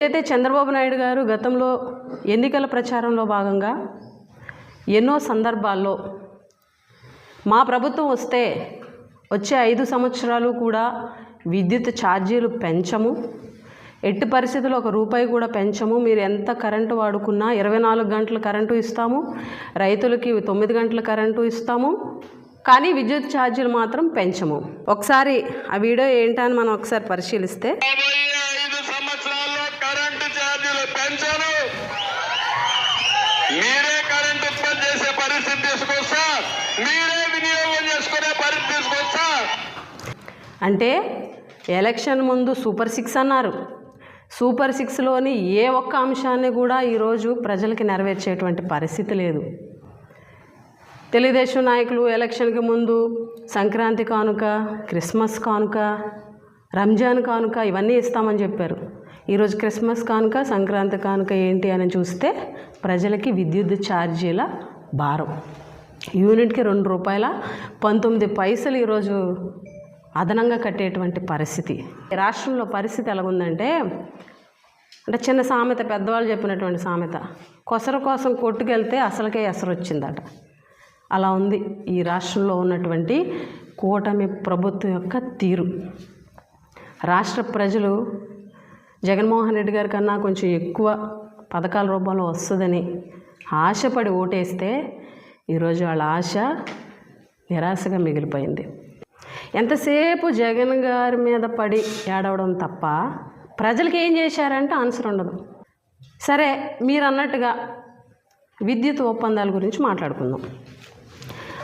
అయితే చంద్రబాబు నాయుడు గారు గతంలో ఎన్నికల ప్రచారంలో భాగంగా ఎన్నో సందర్భాల్లో మా ప్రభుత్వం వస్తే వచ్చే ఐదు సంవత్సరాలు కూడా విద్యుత్ ఛార్జీలు పెంచము. ఎట్టి పరిస్థితుల్లో ఒక రూపాయి కూడా పెంచము. మీరు ఎంత కరెంటు వాడుకున్నా ఇరవై నాలుగు గంటలు కరెంటు ఇస్తాము. రైతులకి తొమ్మిది గంటల కరెంటు ఇస్తాము. కానీ విద్యుత్ ఛార్జీలు మాత్రం పెంచము. ఒకసారి ఆ వీడియో ఏంటని మనం ఒకసారి పరిశీలిస్తే రాబోయే ఐదు సంవత్సరాల్లో కరెంటు ఛార్జీలు పెంచరు మీరే కరెంట్ ఉత్పత్తి చేసే పరిస్థితి తీసుకొస్తా మీరే వినియోగం చేసుకునే పరిస్థితి తీసుకొస్తా అంటే ఎలక్షన్ ముందు సూపర్ సిక్స్ అన్నారు. సూపర్ సిక్స్లోని ఏ ఒక్క అంశాన్ని కూడా ఈరోజు ప్రజలకి నెరవేర్చేటువంటి పరిస్థితి లేదు. తెలుగుదేశం నాయకులు ఎలక్షన్కి ముందు సంక్రాంతి కానుక క్రిస్మస్ కానుక రంజాన్ కానుక ఇవన్నీ ఇస్తామని చెప్పారు. ఈరోజు క్రిస్మస్ కానుక సంక్రాంతి కానుక ఏంటి అని చూస్తే ప్రజలకి విద్యుత్ ఛార్జీల భారం. యూనిట్కి రెండు రూపాయల పంతొమ్మిది పైసలు ఈరోజు అదనంగా కట్టేటువంటి పరిస్థితి. రాష్ట్రంలో పరిస్థితి ఎలాగుందంటే అంటే చిన్న సామెత పెద్దవాళ్ళు చెప్పినటువంటి సామెత కొసర కోసం కొట్టుకెళ్తే అసలుకే ఎసరు వచ్చిందట అలా ఉంది ఈ రాష్ట్రంలో ఉన్నటువంటి కూటమి ప్రభుత్వం యొక్క తీరు. రాష్ట్ర ప్రజలు జగన్మోహన్ రెడ్డి గారి కన్నా కొంచెం ఎక్కువ పథకాల రూపంలో వస్తుందని ఆశపడి ఓటేస్తే ఈరోజు వాళ్ళ ఆశ నిరాశగా మిగిలిపోయింది. ఎంతసేపు జగన్ గారి మీద పడి ఏడవడం తప్ప ప్రజలకి ఏం చేశారంటే ఆన్సర్ ఉండదు. సరే మీరు అన్నట్టుగా విద్యుత్ ఒప్పందాల గురించి మాట్లాడుకుందాం.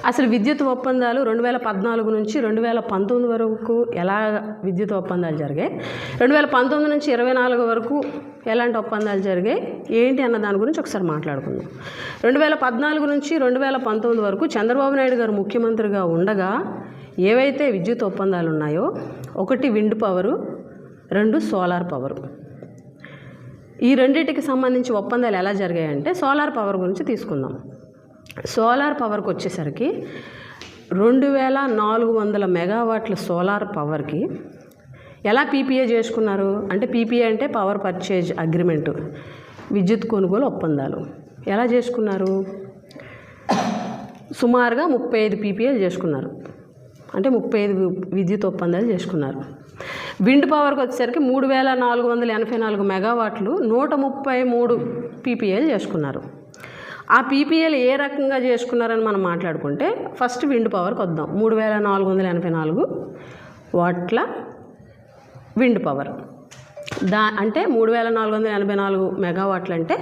అసలు విద్యుత్ ఒప్పందాలు రెండు వేల పద్నాలుగు నుంచి రెండు వేల పంతొమ్మిది వరకు ఎలా విద్యుత్ ఒప్పందాలు జరిగాయి? రెండు వేల పంతొమ్మిది నుంచి ఇరవై నాలుగు వరకు ఎలాంటి ఒప్పందాలు జరిగాయి? ఏంటి అన్న దాని గురించి ఒకసారి మాట్లాడుకుందాం. రెండు వేల పద్నాలుగు నుంచి రెండు వేల పంతొమ్మిది వరకు చంద్రబాబు నాయుడు గారు ముఖ్యమంత్రిగా ఉండగా ఏవైతే విద్యుత్ ఒప్పందాలు ఉన్నాయో ఒకటి విండ్ పవరు రెండు సోలార్ పవరు. ఈ రెండింటికి సంబంధించి ఒప్పందాలు ఎలా జరిగాయంటే సోలార్ పవర్ గురించి తీసుకుందాం. సోలార్ పవర్కి వచ్చేసరికి రెండు వేల నాలుగు వందల మెగావాట్ల సోలార్ పవర్కి ఎలా పీపీఏ చేసుకున్నారు? అంటే పీపీఏ అంటే పవర్ పర్చేజ్ అగ్రిమెంటు విద్యుత్ కొనుగోలు ఒప్పందాలు. ఎలా చేసుకున్నారు? సుమారుగా ముప్పై ఐదు పీపీఏలు చేసుకున్నారు. అంటే ముప్పై ఐదు విద్యుత్ ఒప్పందాలు చేసుకున్నారు. విండ్ పవర్కి వచ్చేసరికి మూడు వేల నాలుగు వందల ఎనభై నాలుగు మెగావాట్లు నూట ముప్పై మూడు పీపీఏలు చేసుకున్నారు. ఆ పీపీఎల్ ఏ రకంగా చేసుకున్నారని మనం మాట్లాడుకుంటే ఫస్ట్ విండ్ పవర్కి వద్దాం మూడు వేల నాలుగు వందల ఎనభై నాలుగు వాట్ల విండ్ పవర్. దా అంటే మూడు వేల నాలుగు వందల ఎనభై నాలుగు మెగావాట్లు అంటే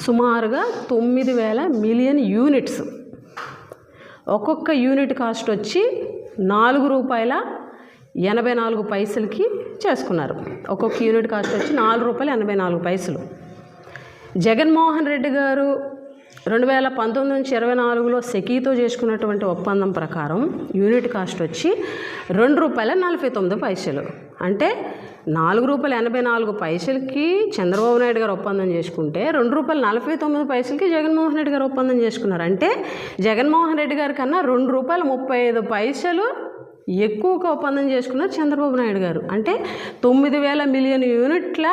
సుమారుగా తొమ్మిది వేల మిలియన్ యూనిట్స్. ఒక్కొక్క యూనిట్ కాస్ట్ వచ్చి నాలుగు రూపాయల ఎనభై నాలుగు పైసలకి చేసుకున్నారు. ఒక్కొక్క యూనిట్ కాస్ట్ వచ్చి నాలుగు రూపాయల ఎనభై నాలుగు పైసలు. జగన్మోహన్ రెడ్డి గారు రెండు వేల పంతొమ్మిది నుంచి ఇరవై నాలుగులో సెకీతో చేసుకున్నటువంటి ఒప్పందం ప్రకారం యూనిట్ కాస్ట్ వచ్చి రెండు రూపాయల నలభై తొమ్మిది పైసలు. అంటే నాలుగు రూపాయల ఎనభై నాలుగు పైసలకి చంద్రబాబు నాయుడు గారు ఒప్పందం చేసుకుంటే రెండు రూపాయల నలభై తొమ్మిది పైసలకి జగన్మోహన్ రెడ్డి గారు ఒప్పందం చేసుకున్నారు. అంటే జగన్మోహన్ రెడ్డి గారి కన్నా రెండు రూపాయల ముప్పై ఐదు పైసలు ఎక్కువగా ఒప్పందం చేసుకున్నారు చంద్రబాబు నాయుడు గారు. అంటే తొమ్మిది వేల మిలియన్ యూనిట్ల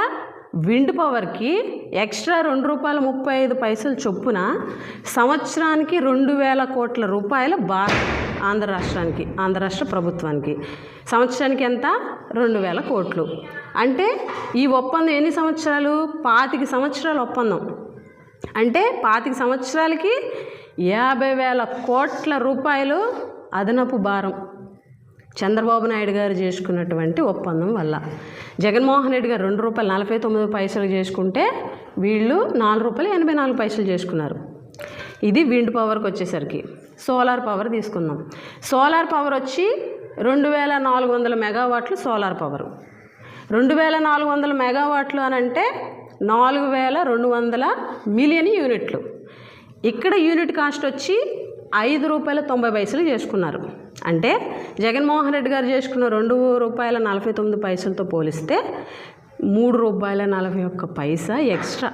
విండ్ పవర్కి ఎక్స్ట్రా రెండు రూపాయల ముప్పై ఐదు పైసలు చొప్పున సంవత్సరానికి రెండు వేల కోట్ల రూపాయల భారం ఆంధ్ర రాష్ట్రానికి ఆంధ్ర రాష్ట్ర ప్రభుత్వానికి. సంవత్సరానికి ఎంత? రెండు వేల కోట్లు. అంటే ఈ ఒప్పందం ఎన్ని సంవత్సరాలు? పాతిక సంవత్సరాల ఒప్పందం. అంటే పాతిక సంవత్సరాలకి యాభై వేల కోట్ల రూపాయలు అదనపు భారం. చంద్రబాబు నాయుడు గారు చేసుకున్నటువంటి ఒప్పందం వల్ల. జగన్మోహన్ రెడ్డి గారు రెండు రూపాయలు నలభై తొమ్మిది పైసలు చేసుకుంటే వీళ్ళు నాలుగు రూపాయలు ఎనభై నాలుగు పైసలు చేసుకున్నారు. ఇది విండ్ పవర్కి వచ్చేసరికి. సోలార్ పవర్ తీసుకుందాం. సోలార్ పవర్ వచ్చి రెండు వేల నాలుగు వందల మెగావాట్లు సోలార్ పవర్. రెండు వేల నాలుగు వందల మెగావాట్లు అని అంటే నాలుగు వేల రెండు వందల మిలియన్ యూనిట్లు. ఇక్కడ యూనిట్ కాస్ట్ వచ్చి ఐదు రూపాయల తొంభై పైసలు చేసుకున్నారు. అంటే జగన్మోహన్ రెడ్డి గారు చేసుకున్న రెండు రూపాయల నలభై తొమ్మిది పైసలతో పోలిస్తే మూడు రూపాయల నలభై ఒక్క పైసా ఎక్స్ట్రా?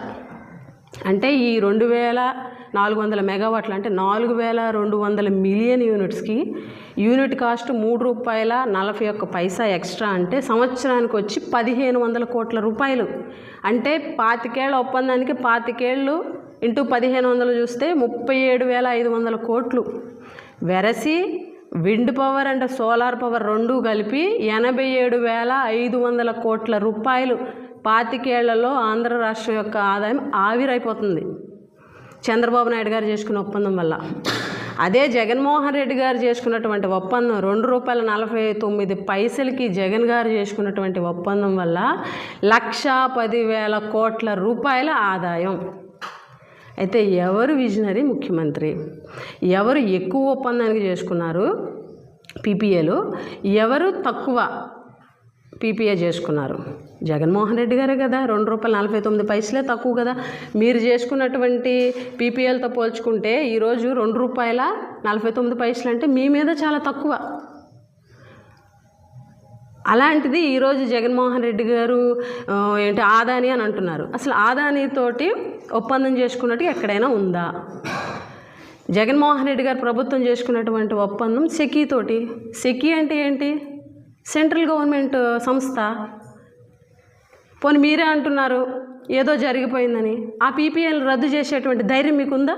అంటే ఈ రెండు వేల నాలుగు వందల మెగావాట్లు అంటే నాలుగు వేల రెండు వందల మిలియన్ యూనిట్స్కి యూనిట్ కాస్ట్ మూడు రూపాయల నలభై ఒక్క పైసా ఎక్స్ట్రా అంటే సంవత్సరానికి వచ్చి పదిహేను వందల కోట్ల రూపాయలు. అంటే పాతికేళ్ళ ఒప్పందానికి పాతికేళ్ళు ఇంటూ పదిహేను వందలు చూస్తే ముప్పై ఏడు వేల ఐదు వందల కోట్లు. వెరసి wind power and solar power రెండు కలిపి ఎనభై ఏడు వేల ఐదు వందల కోట్ల రూపాయలు పాతికేళ్ళలో ఆంధ్ర రాష్ట్రం యొక్క ఆదాయం ఆవిరైపోతుంది. చంద్రబాబు నాయుడు గారు చేసుకున్న ఒప్పందం వల్ల. అదే జగన్మోహన్ రెడ్డి గారు చేసుకున్నటువంటి ఒప్పందం రెండు రూపాయల నలభై తొమ్మిది పైసలకి జగన్ గారు చేసుకున్నటువంటి ఒప్పందం వల్ల లక్షా పదివేల కోట్ల రూపాయల ఆదాయం. అయితే ఎవరు విజనరీ? ముఖ్యమంత్రి. ఎవరు ఎక్కువ ఒప్పందానికి చేసుకున్నారు? పీపీఏలు. ఎవరు తక్కువ పీపీఏ చేసుకున్నారు? జగన్మోహన్ రెడ్డి గారే కదా. రెండు రూపాయల నలభై తొమ్మిది పైసలే తక్కువ కదా. మీరు చేసుకున్నటువంటి పీపీఎల్తో పోల్చుకుంటే ఈరోజు రెండు రూపాయల నలభై తొమ్మిది పైసలు అంటే మీ మీద చాలా తక్కువ. అలాంటిది ఈరోజు జగన్మోహన్ రెడ్డి గారు ఏంటి ఆదాని అని అంటున్నారు. అసలు ఆదానితోటి ఒప్పందం చేసుకున్నట్టు ఎక్కడైనా ఉందా? జగన్మోహన్ రెడ్డి గారు ప్రభుత్వం చేసుకున్నటువంటి ఒప్పందం సెకీతోటి సెకీ అంటే ఏంటి? సెంట్రల్ గవర్నమెంట్ సంస్థ. పోనీ మీరే అంటున్నారు ఏదో జరిగిపోయిందని. ఆ పీపీఎల్ రద్దు చేసేటువంటి ధైర్యం మీకుందా?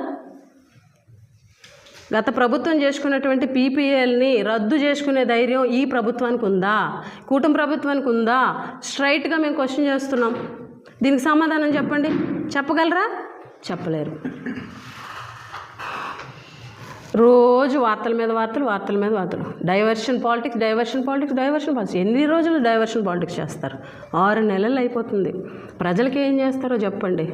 గత ప్రభుత్వం చేసుకున్నటువంటి పీపీఎల్ని రద్దు చేసుకునే ధైర్యం ఈ ప్రభుత్వానికి ఉందా? కూటమి ప్రభుత్వానికి ఉందా? స్ట్రైట్గా మేము క్వశ్చన్ చేస్తున్నాం. దీనికి సమాధానం చెప్పండి. చెప్పగలరా? చెప్పలేరు. రోజు వార్తల మీద వార్తలు వార్తల మీద వార్తలు. Diversion politics diversion politics diversion politics. ఎన్ని రోజులు డైవర్షన్ పాలిటిక్స్ చేస్తారు? ఆరు నెలలు అయిపోతుంది. ప్రజలకి ఏం చేస్తారో చెప్పండి.